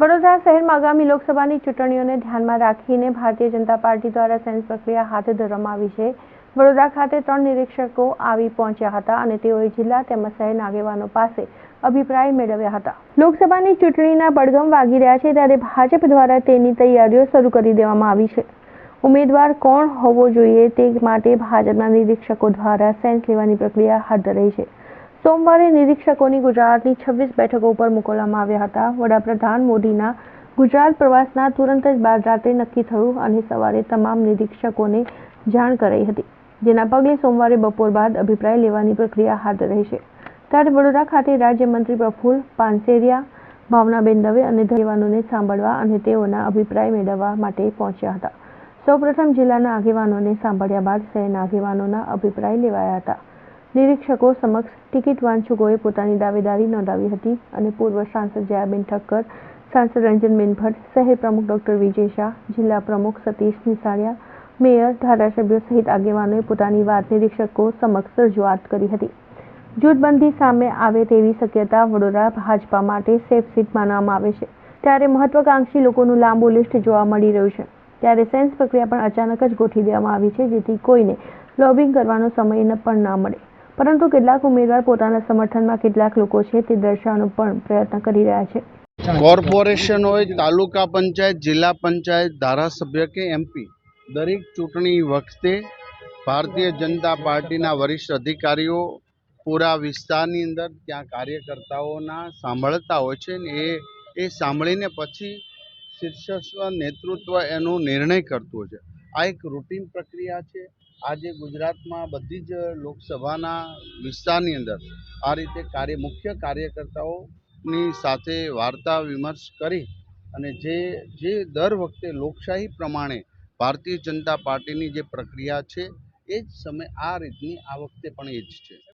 વડોદરા શહેરમાં આગામી લોકસભાની ચૂંટણીઓને ધ્યાનમાં રાખીને ભારતીય જનતા પાર્ટી દ્વારા સેન્સ પ્રક્રિયા હાથ ધરવામાં આવી છે. વડોદરા ખાતે ત્રણ નિરીક્ષકો આવી પહોંચ્યા હતા અને તેઓએ જિલ્લા તેમજ શહેરના આગેવાનો પાસે અભિપ્રાય મેળવ્યા હતા. લોકસભાની ચૂંટણીના પડઘમ વાગી રહ્યા છે ત્યારે ભાજપ દ્વારા તેની તૈયારીઓ શરૂ કરી દેવામાં આવી છે. ઉમેદવાર કોણ હોવો જોઈએ તે માટે ભાજપના નિરીક્ષકો દ્વારા સેન્સ લેવાની પ્રક્રિયા હાથ ધરાઈ છે. સોમવારે નિરીક્ષકોની ગુજરાતની છવ્વીસ બેઠકો ઉપર મોકલવામાં આવ્યા હતા. વડાપ્રધાન મોદીના ગુજરાત પ્રવાસના તુરંત જ બાદ રાત્રે નક્કી થયું અને સવારે તમામ નિરીક્ષકોને જાણ કરાઈ હતી. જેના પગલે સોમવારે બપોર બાદ અભિપ્રાય લેવાની પ્રક્રિયા હાથ રહેશે ત્યારે વડોદરા ખાતે રાજ્યમંત્રી પ્રફુલ્લ પાનસેરિયા, ભાવનાબેન દવે અને આગેવાનોને સાંભળવા અને તેઓના અભિપ્રાય મેળવવા માટે પહોંચ્યા હતા. સૌપ્રથમ જિલ્લાના આગેવાનોને સાંભળ્યા બાદ શહેરના આગેવાનોના અભિપ્રાય લેવાયા હતા. નિરીક્ષકો સમક્ષ ટિકિટ વાંચકોએ પોતાની દાવેદારી નોંધાવી હતી અને પૂર્વ સાંસદ જયાબેન ઠક્કર, સાંસદ રંજનબેન ભટ્ટ શહેર પ્રમુખ ડોક્ટર વિજય શાહ, જિલ્લા પ્રમુખ સતીશ નિસાળિયા મેયર, ધારાસભ્યો સહિત આગેવાનોએ પોતાની વાત નિરીક્ષકો સમક્ષ રજૂઆત કરી હતી. જૂથબંધી સામે આવે તેવી શક્યતા વડોદરા ભાજપા માટે સેફ સીટ માનવામાં આવે છે. ત્યારે મહત્વાકાંક્ષી લોકોનું લાંબુ લિસ્ટ જોવા મળી રહ્યું છે. ત્યારે સેન્સ પ્રક્રિયા પણ અચાનક જ ગોઠવી દેવામાં આવી છે, જેથી કોઈને લોબિંગ કરવાનો સમય પણ ના મળે. પરંતુ કેટલાક ઉમેદવાર પોતાના સમર્થનમાં કેટલાક લોકો છે તે દર્શાવવાનો પણ પ્રયત્ન કરી રહ્યા છે. કોર્પોરેશન હોય, તાલુકા પંચાયત, જિલ્લા પંચાયત, ધારાસભ્ય કે એમપી દરેક ચૂંટણી વખતે ભારતીય જનતા પાર્ટીના વરિષ્ઠ અધિકારીઓ પૂરા વિસ્તારની અંદર ત્યાં કાર્યકર્તાઓના સાંભળતા હોય છે ને એ એ સાંભળીને પછી શીર્ષસ્વ નેતૃત્વ એનો નિર્ણય કરતું હોય છે. આ એક રૂટીન પ્રક્રિયા છે. આજે ગુજરાતમાં બધી જ લોકસભાના વિસ્તારની અંદર આ રીતે કાર્ય, મુખ્ય કાર્યકર્તાઓની સાથે વાર્તા વિમર્શ કરી અને જે જે દર વખતે લોકશાહી પ્રમાણે ભારતીય જનતા પાર્ટીની જે પ્રક્રિયા છે, એ જ સમય આ રીતની આ વખતે પણ એ જ છે.